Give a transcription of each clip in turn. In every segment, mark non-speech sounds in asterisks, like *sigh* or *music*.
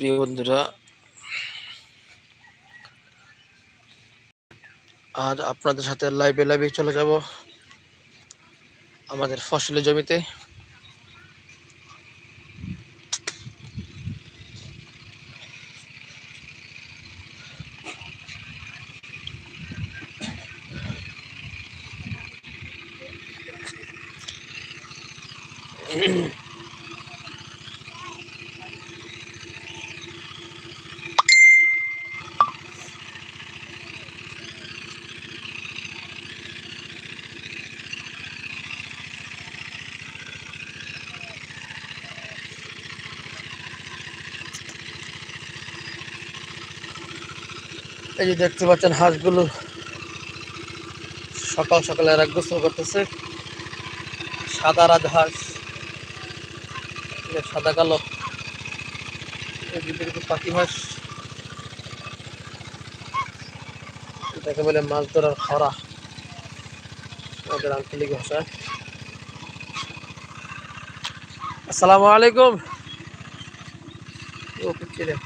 প্রিয় বন্ধুরা আজ আপনাদের সাথে লাইভে লাইভে চলে যাব। আমাদের ফসলের জমিতে। এই যে দেখতে পাচ্ছেন হাঁসগুলো সকাল সকাল এরা গোসল করতেছে। সাদা রাজ হাঁস। সাদা কালো। পাখি হাঁস। এটাকে বলে মাছ ধরার খরা। আমাদের আঞ্চলিক ভাষায়। আসসালামু আলাইকুম ও রে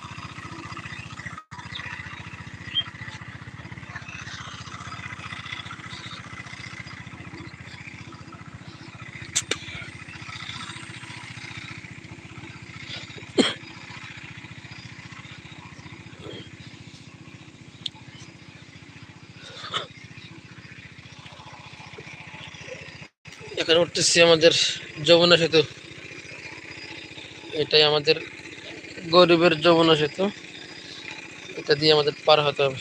এখানে উঠতেছি আমাদের যমুনা সেতু। এটাই আমাদের গরিবের যমুনা সেতু। এটা দিয়ে আমাদের পার হতে হবে।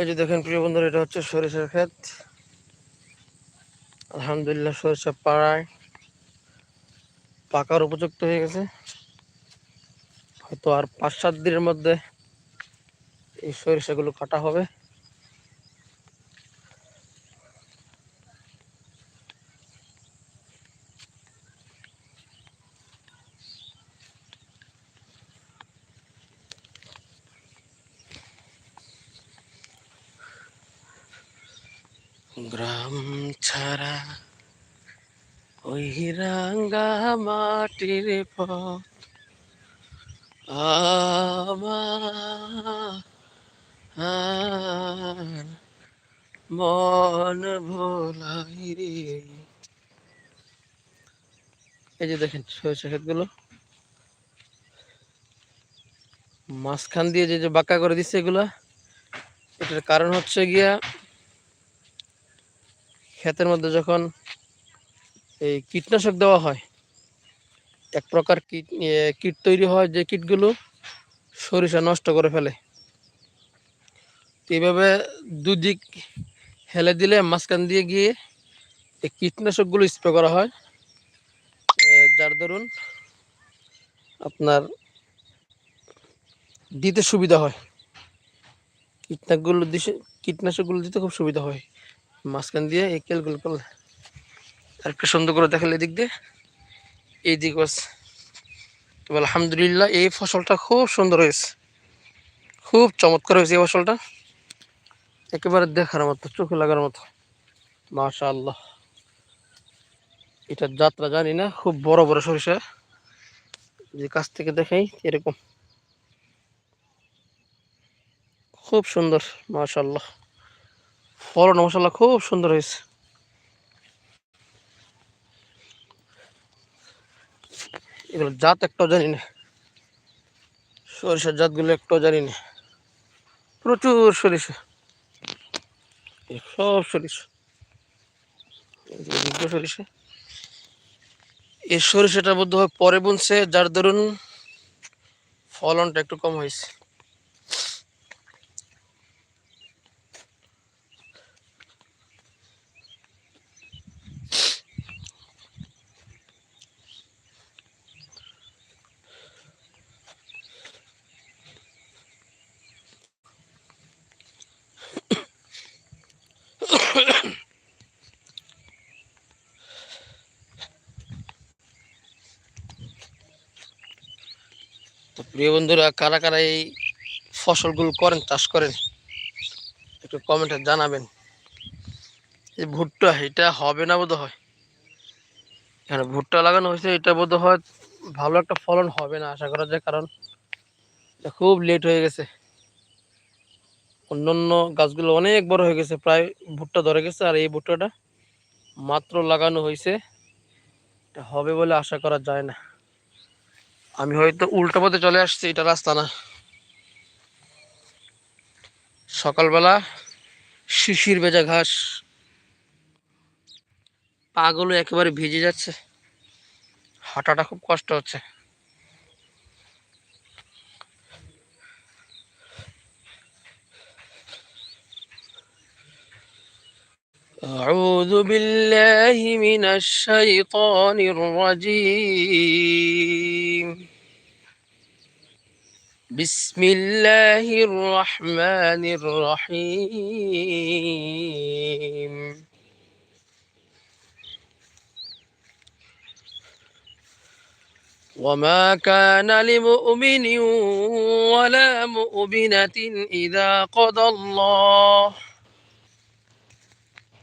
এই যে দেখেন, প্রিয় বন্ধুরা, এটা হচ্ছে সরিষার ক্ষেত। আলহামদুলিল্লাহ, সরিষা পাড়ায় পাকার উপযুক্ত হয়ে গেছে। হয়তো আর পাঁচ সাত দিনের মধ্যে এই সরিষাগুলো কাটা হবে গ্রাম ছাড়া ওই রাঙ্গা মাটির আমার মন ভোলাই এই যে দেখেন মাঝখান দিয়ে যে যে বাঁকা করে দিচ্ছে এগুলা, এটার কারণ হচ্ছে গিয়া ক্ষেতের মধ্যে যখন এই কীটনাশক দেওয়া হয় এক প্রকার কীট কীট তৈরি হয় যে কীটগুলো সরিষা নষ্ট করে ফেলে। এইভাবে দুদিক হেলে দিলে মাঝখান দিয়ে গিয়ে এই কীটনাশকগুলো স্প্রে করা হয়। যার দরুন আপনার দিতে সুবিধা হয়। কীটনাশকগুলো দিছে, কীটনাশকগুলো দিতে খুব সুবিধা হয়। মাঝখান দিয়ে এই কেলগুলো করলে আর একটু সুন্দর করে দেখালে এদিক দিয়ে। এই দিক বাস। তবে আলহামদুলিল্লাহ এই ফসলটা খুব সুন্দর হয়েছে। খুব চমৎকার হয়েছে এই ফসলটা। একেবারে দেখার মতো, চোখে লাগার মতো। মাশা আল্লাহ এটার যাত্রা জানি না, খুব বড় বড় সরিষা। যে কাছ থেকে দেখাই, এরকম। খুব সুন্দর মাশাল্লাহ ফলন মশাল্লাহ খুব সুন্দর হয়েছে। এগুলো জাত একটাও জানি না সরিষার জাতগুলো একটাও জানি না প্রচুর সরিষা। সব সরিষা। সরিষা। এই সরিষাটা বোধ হয় পরে বুনছে, যার দরুন ফলনটা একটু কম হয়েছে। প্রিয় বন্ধুরা, কারা কারা এই ফসলগুলো করেন, চাষ করেন, একটু কমেন্টে জানাবেন। এই ভুট্টা, এটা হবে না বোধ হয় এখানে ভুট্টা লাগানো হয়েছে, এটা বোধ হয় ভালো একটা ফলন হবে না, আশা করা যায়, কারণ খুব লেট হয়ে গেছে। অন্যান্য গাছগুলো অনেক বড় হয়ে গেছে, প্রায় ভুট্টা ধরে গেছে, আর এই ভুট্টাটা মাত্র লাগানো হয়েছে। এটা হবে বলে আশা করা যায় না। আমি হয়তো উল্টো পথে চলে আসছি, এটা রাস্তা না। সকালবেলা শিশির ভেজা ঘাস। পাগুলো একেবারে ভিজে যাচ্ছে। হাঁটাটা খুব কষ্ট হচ্ছে। أعوذ بالله من الشيطان الرجيم. بسم الله الرحمن الرحيم. وما كان لمؤمن ولا مؤمنة إذا قضى الله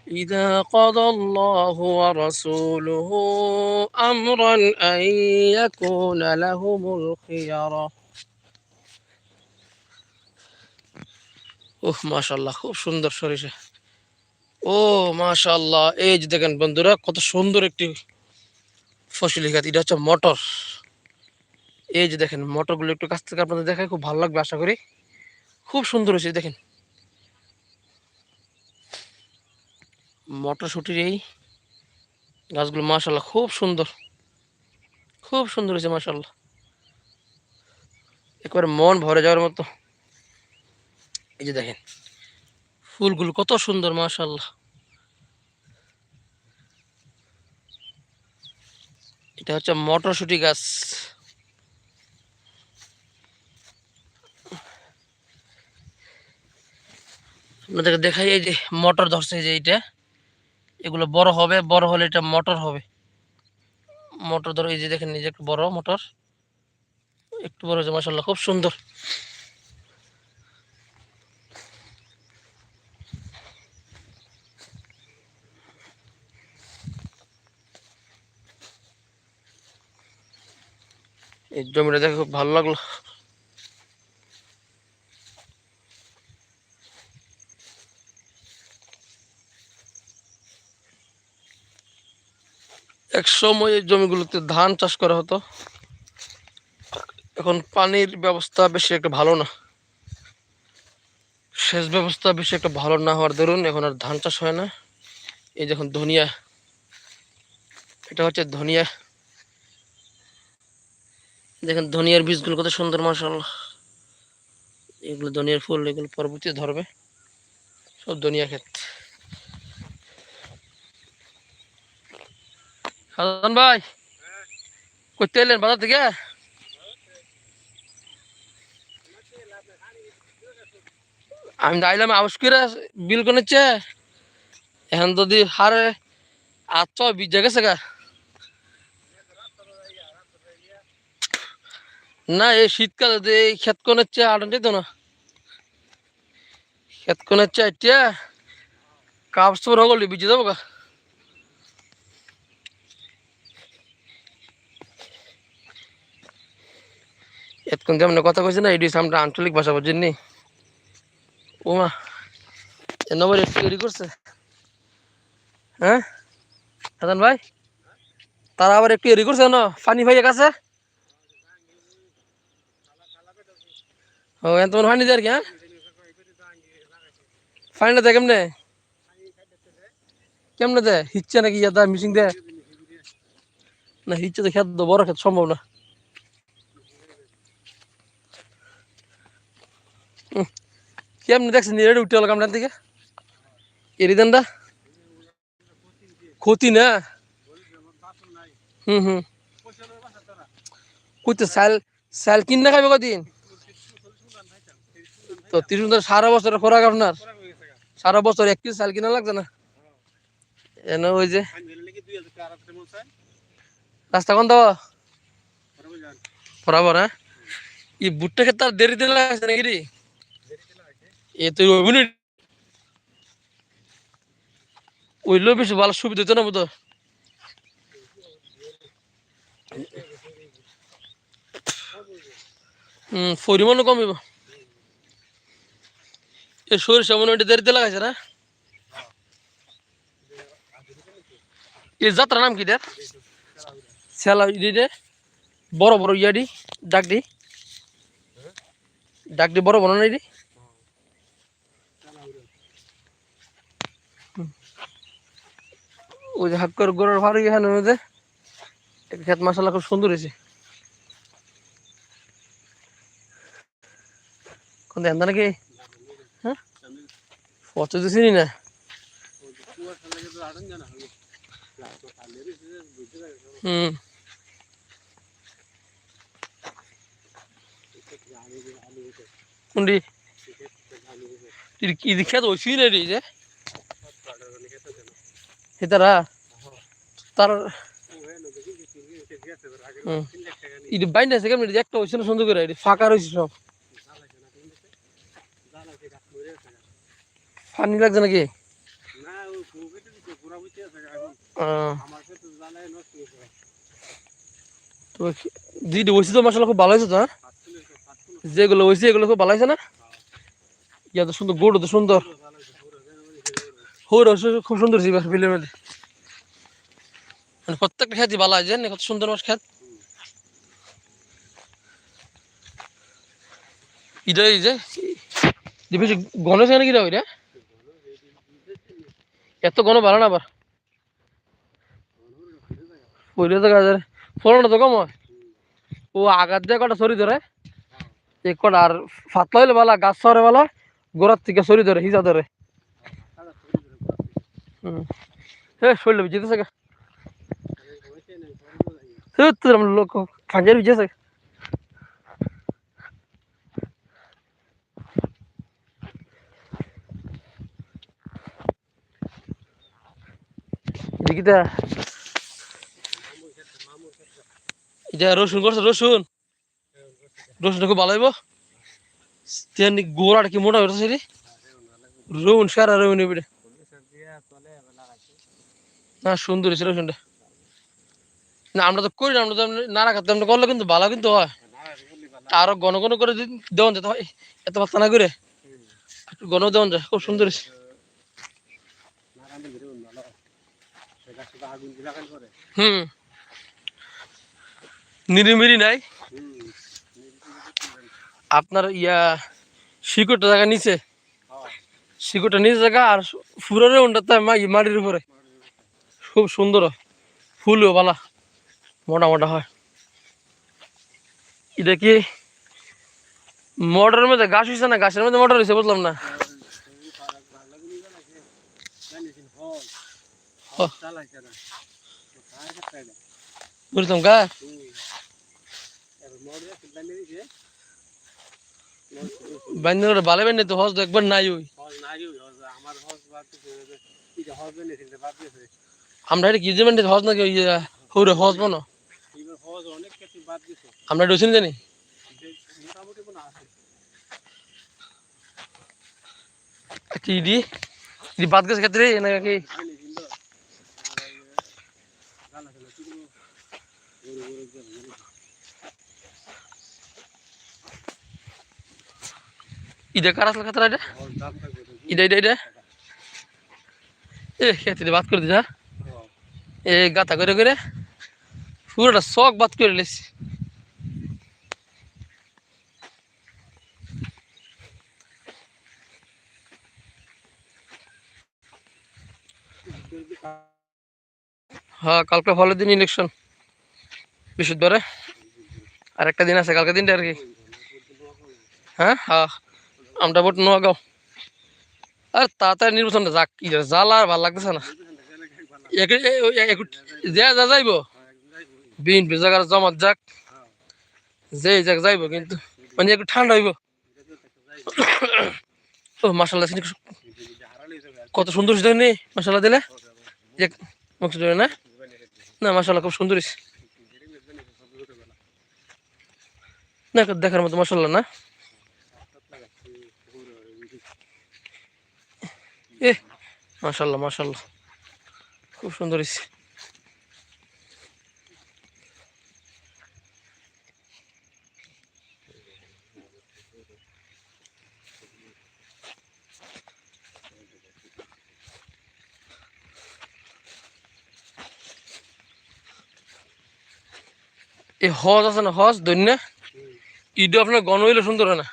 إذا قضى الله ورسوله أمرا أن يكون لهم الخيرة ওহ মাশাল্লাহ খুব সুন্দর সরিষা ও মাশাল্লাহ এই যে দেখেন বন্ধুরা কত সুন্দর একটি ফসলি খাত এটা হচ্ছে মটর এই যে দেখেন মটরগুলো একটু কাছ থেকে আপনাদের দেখায় খুব ভালো লাগবে আশা করি খুব সুন্দর হয়েছে দেখেন মটরশুটির এই গাছগুলো মাশাল্লাহ খুব সুন্দর। খুব সুন্দর হয়েছে মাশাল্লাহ একবারে মন ভরে যাওয়ার মতো। এই যে দেখেন, ফুলগুলো কত সুন্দর মাশাল্লাহ এটা হচ্ছে মটরশুটি গাছ। আপনাদেরকে দেখাই এই যে মটর ধরছে যে এইটা। এগুলো বড় হবে, বড় হলে এটা মোটর হবে। মোটর ধরো, এই যে দেখেন নিজে একটু বড় মোটর। একটু বড় হয়েছে মাসাল্লাহ খুব সুন্দর। এই জমিটা দেখে খুব ভালো লাগল এক সময় এই জমিগুলোতে ধান চাষ করা হতো। এখন পানির ব্যবস্থা বেশি একটা ভালো না। সেচ ব্যবস্থা বেশি একটা ভালো না হওয়ার দরুন এখন আর ধান চাষ হয় না। এই দেখুন ধনিয়া, এটা হচ্ছে ধনিয়া। দেখেন ধনিয়ার বীজগুলো কত সুন্দর মাসাল্লাহ এগুলো ধনিয়ার ফুল, এগুলো পরবর্তী ধরবে। সব ধনিয়া ক্ষেত। হাসান ভাই, করতে এলেন বাজার থেকে? আমি যাইলাম আউস করে বিল কোনেছে। এখন যদি হারে আচ্ছা বীজ গেছে গা। না, এই শীতকালে যদি এই ক্ষেত কোনেছে আটান যেত না। ক্ষেত কোনেছে এটা কাপড় হগলি, বিজে যাব গা। এতক্ষণ যেমন কথা কইছে না এটি আমরা আঞ্চলিক ভাষা বুঝেন নি। ওমা নম্বর একটু তৈরি করছে। হ্যাঁ? হাসান ভাই? তারা আবার একটু এরি করছে না? ফানি ভাইয়ের কাছে? ও এত ফানি দেয় কি হ্যাঁ? ফানিটা দেয় কেমনে? কেমনে দেয়? হিচ্ছে নাকি ইয়া দা মিশিং দেয়? না, হিচ্ছে তো খেত, বড় খেত, সম্ভব না। উম, কেমনে দেখছেন রেডি উঠতে হলো কামটার দিকে এরিদানটা ক্ষতি না হুম হুম কইতে সাল সাল কিনে খাবে কদিন তো তিরিশ সারা বছর খোরাক আপনার সারা বছর এক কেজি চাল কিনা লাগছে না এন ওই যে রাস্তা কোন দাও বরাবর হ্যাঁ এই বুটটা ক্ষেত্রে আর দিন লাগছে নাকি এ তো ওই ওইলো বেশি ভালো সুবিধা হতো না বুঝতো হুম পরিমাণও কমিব এ সরিষা মনে হয় দেরিতে লাগাইছে না এই যাত্রা নাম কি দেয় সেলা ইডি বড় বড় ইয়াডি, ডাকডি। ডাকডি বড় বড় না ইডি ওই যে হাক্কর গোড়ার ভাড়ি এখানে মধ্যে খেত মশলা খুব সুন্দর হয়েছে। কোন দেন নাকি? হ্যাঁ? পচে তো চিনি না। হুম। কোনটি ఇది খেত ওইছি না রে তার বাইন্ড আছে একটা হইছে না সুন্দর করে ফাঁকা সব। লাগছে তো হয়েছে তো খুব ভালো হয়েছে তো হ্যাঁ? যেগুলো হয়েছে এগুলো খুব ভালো হয়েছে না? ইয়া তো সুন্দর গোড় তো সুন্দর। হৌর খুব সুন্দর ছিল ফিল্মের মধ্যে। মানে প্রত্যেকটা খেতই ভালো আছে কত সুন্দর মাছ খেত। এটা এই যে বেশি ঘন আছে নাকি এটা এত ঘন ভালো না আবার। পইলে তো গাছের ফলনটা তো কম ও আগার দিয়ে কটা সরি ধরে। এক কটা আর ফাতলা হইলে ভালো গাছ সরে ভালো, গোড়ার থেকে সরি ধরে হিসা ধরে। হ্যাঁ শরীরটা ভিজেতেছে গা তোর আমার লোক খাঁজার ভিজেছে দেখিতা এটা রসুন করছে, রসুন। রসুনটা খুব ভালো হইব। গোড়াটা কি মোটা হইতেছে রে? রসুন, সারা রসুন এবারে না, সুন্দর হয়েছে রসুনটা না, আমরা তো করি না, আমরা তো এমনি নাড়া খাতে আমরা করলে কিন্তু ভালো কিন্তু হয়। আরও ঘন ঘন করে দেওয়ান যেতে হয় এত পাত্তা না করে একটু ঘন দেওয়ান যায়, খুব সুন্দর হুম। নিরিমিরি নাই। আপনার ইয়া শিকড়টা জায়গা নিচে। শিকড়টা নিচে জায়গা আর ফুরের উন্ডাতে মাটির উপরে। খুব সুন্দর ফুলও ভালো মোটা মোটা হয়। এটা কি মোটরের মধ্যে গাছ হয়েছে না গাছের মধ্যে মোটর হয়েছে বুঝলাম না? বুঝলাম গা। বান্ধব ভালো বান্ধব তো তো একবার নাই ওই। এটা কি যে বান্ধব হস নাকি হৌরে হস বনো? আমরা এটা ওইখানে জানি? দি দি বাদ গেছে ক্ষেত্রে নাকি? ইদে কার আসলে ক্ষেত্রে এটা? ইদে ইদে ইদে এ, খেতে বাদ করে দিছা এই গাথা করে করে পুরোটা শখ বাদ করে লেছি হ্যাঁ কালকে ভালো দিন ইলেকশন বৃহস্পতিবারে আর একটা দিন আছে, কালকে দিনটা আর কি। হ্যাঁ হ্যাঁ আমরা ভোট নোয়াগাঁও আর তাড়াতাড়ি নির্বাচনটা যাক জ্বালা আর ভালো লাগতেছে না। যে যাইব। বিএনপি জায়গার জমাত যাক। যে যাক যাইব কিন্তু মানে একটু ঠান্ডা হইব। *coughs* ও মাসাল্লাহ কত সুন্দর নি মশলা দিলে। এক না? না মশলা খুব সুন্দর না দেখার মতো মশলা না? এ মাশাল্লাহ মাশাল্লাহ খুব সুন্দর হয়েছে। এই হজ আছে না হজ দৈন্য ঈদে আপনার গণ হইলে সুন্দর হয় না?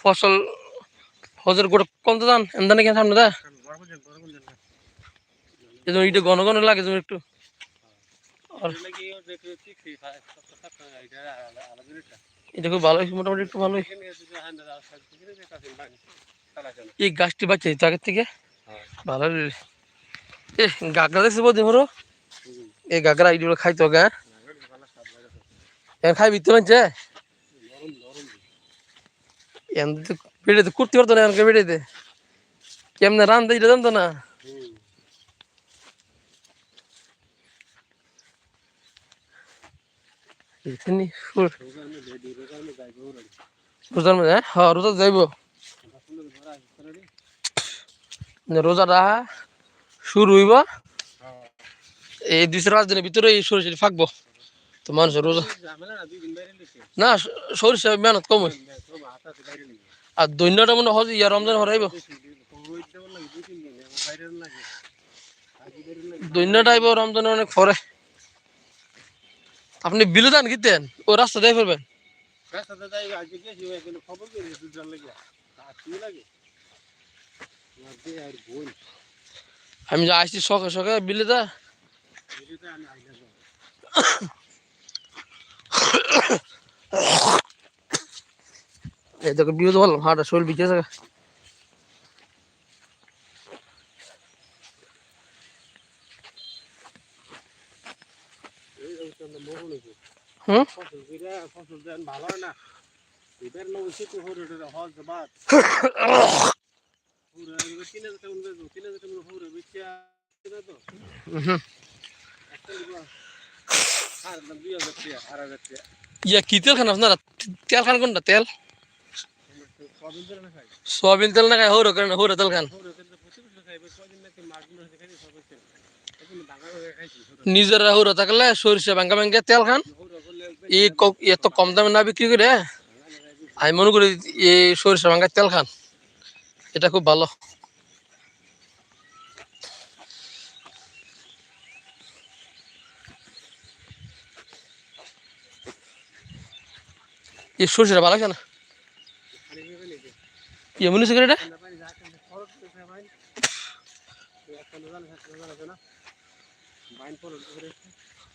ফসল, হজের গোটা কম তো দান এমন নাকি সামনে দা? এই জন্য ঈদে ঘন ঘন লাগে যেমন একটু। এটা খুব ভালো মোটামুটি একটু ভালোই এই গাছটি বাচ্চা আগের থেকে? ভালো। এ, গাগরা দেখছি বলতে ধরো এই গাগরা এইগুলো খাইতো গা এখন খাইবি তো মানছে এমন তো বেড়েতে করতে পারতো না এমনকে বেড়েতে কেমনে রান দিতে জানতো না? রোজা যাইব। শুরু হইব। এই দুইশো পাঁচ ভিতরে এই সরিষা ফাঁকবো। তো মানুষের রোজা না সরিষা মেহনত কম আর দৈন্যটা মনে হয় ইয়া রমজান হরাইব দৈন্যটা আইব রমজানে অনেক পরে আপনি বিলু দান কিতেন ও রাস্তা দিয়ে ফেলবেন আমি যে আসছি সকাল সকাল বিলে দা এই দেখো বিয়ে তো বললাম হাঁটা শরীর বিকে আছে হুম? কি তেল খান আপনারা? তেল খান তেল? খাই সোয়াবিন তেল না খায়? হৌরো করেন হৌরো তেল খান। খাই নিজের হৌরো থাকলে সরিষা ভাঙ্গা ভাঙ্গা তেল খান। এত কম দামে না বিক্রি করে, আমি মনে করি এই সরিষা ভাঙ্গা তেল খান। এটা খুব ভালো। এই সরিষাটা ভালো লাগে না। এমন হচ্ছে এটা ঠান্ডা পানি যা কিন্তু খরচ করে খাই ভাই একটা নজাল নজাল আছে না বাইন পড়ে করে বৃষ্টি ছাড়া কোনো কিছু দিল না কত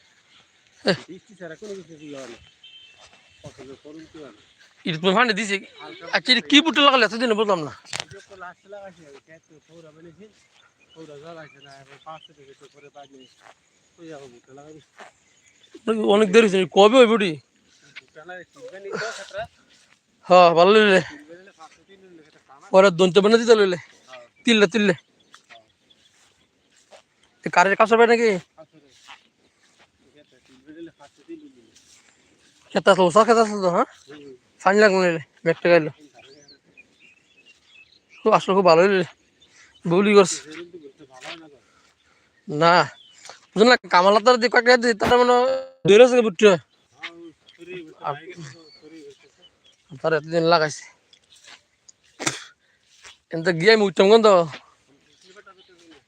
যে করুন কি হয় তুমি ফান্ডে দিছে। আচ্ছা এটা কি বুটে লাগালে এতদিন বুঝলাম না। অনেক দেরি হয়েছে। কবে ওই বুটি হ্যাঁ ভালো লইলে পরে দন্ত বানা দিতে লইলে তিললে তিললে। কারের কাছে পাবে নাকি পাঁচশো রে ক্ষেত্রে তিনবে নিলে পাঁচশো তিন নিলে খেতে আসলো আসলো তো হ্যাঁ? ফাইন লাগল নিলে ব্যাগটা খুব আসলে, খুব ভালো লইলে বউলি করছে। না বুঝলেন না, কামালা তার দিয়ে কাকে দিই তার মানে দৌড়ে আছে বুটটা তার এতদিন লাগাইছে। এনতে গিয়ে আমি উঠতাম কোন তো স্লিপারটা পেতে দিন না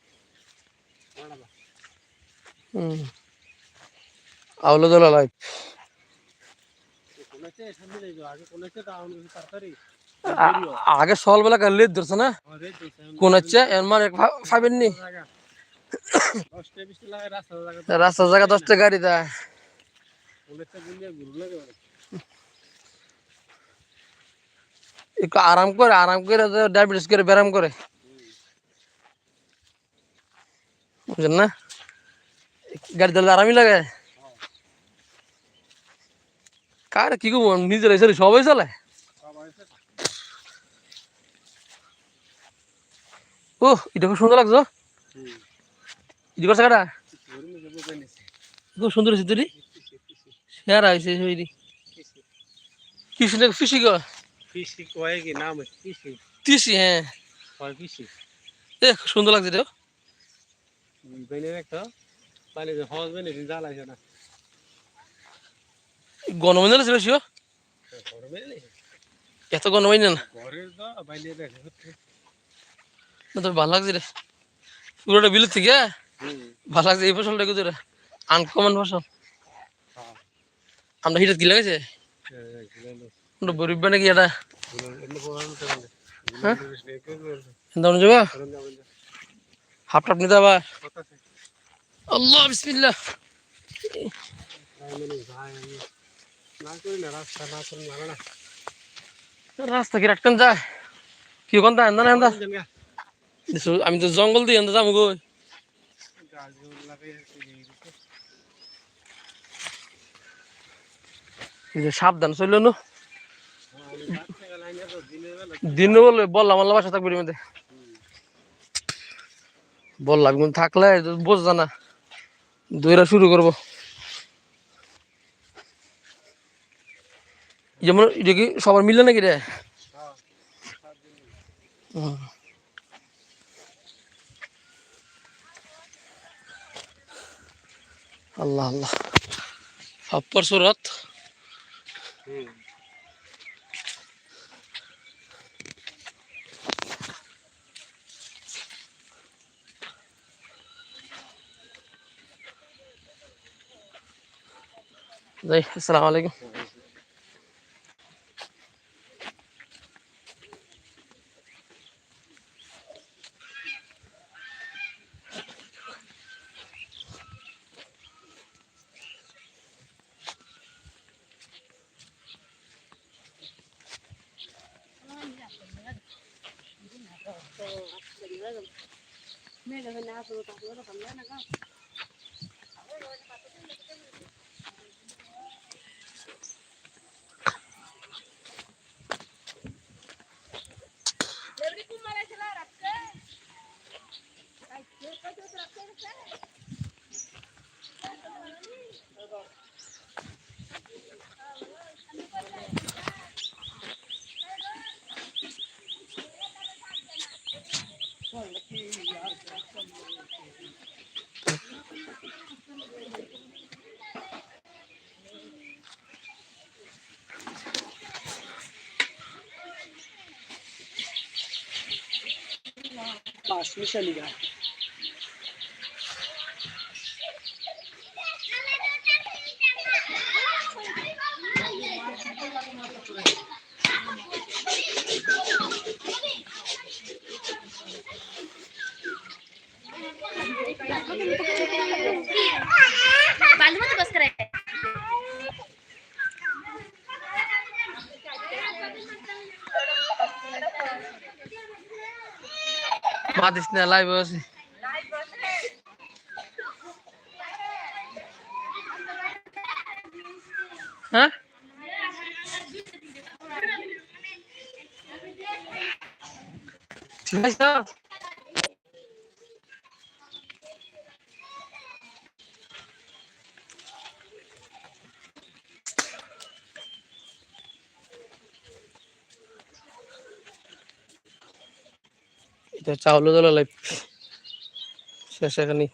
হুম। আউলো দোলা লাইফ কোনেতে আগে সকালবেলা কাল লেট ধরছে না? কোন হচ্ছে? এর মানে পাবেন নি। রাস্তা জায়গা রাস্তার জায়গা দশটা গাড়ি দেয়। একটু আরাম করে আরাম করে ডায়াবেটিস করে ব্যায়াম করে। বুঝলেন না? গাড়ি দিলে আরামই লাগে। কার কি করব নিজের এসে সবাই চলে ও এটা খুব সুন্দর লাগছো। করছে কাটা। খুব সুন্দর হয়েছে তুই শেয়ার হয়েছে পিসি। কি সুন্দর ফিসি গো পিসি কয় কি নাম? পিসি। তিসি হ্যাঁ পিসি। এ সুন্দর লাগছে বেনে একটা পানি হজ বেনে জ্বালাইছে না। গণমাইন লাগছে বেশিও। এত গণমাইন না। না তোর ভালো লাগছে রে পুরোটা বিলের থেকে। ভালো লাগছে এই ফসলটা কিন্তু আনকমন ফসল। আমরা হিটার কি আমরা গরিব নাকি এটা হ্যাঁ? হাফ টাপ নিতে আবার আল্লাহ বিসমিল্লাহ রাস্তা কি রাটকান যায়? কি কোন দা না গা। আমি তো জঙ্গল দিয়ে আনতে যাব গো গাছগুলো লাগাই রেখে দিয়েছে। এই যে সাবধান চলল নো বেলা দিন বললে বললাম, আল্লাহ বাসা থাকবি মধ্যে। বললাম থাকলে বোঝা না। দইরা শুরু করব। যেমন এটা কি সবার মিললে নাকি রে হ্যাঁ, সাত দিন। হুম। আল্লাহ আল্লাহ আপ্পর সুরত হুম। যাই আসসালামু আলাইকুম পাঁচ মিশালি মা দিস না লাইভ আছে। হ্যাঁ? ঠিক আছে চাউল দলা লাইফ শেষ এখানে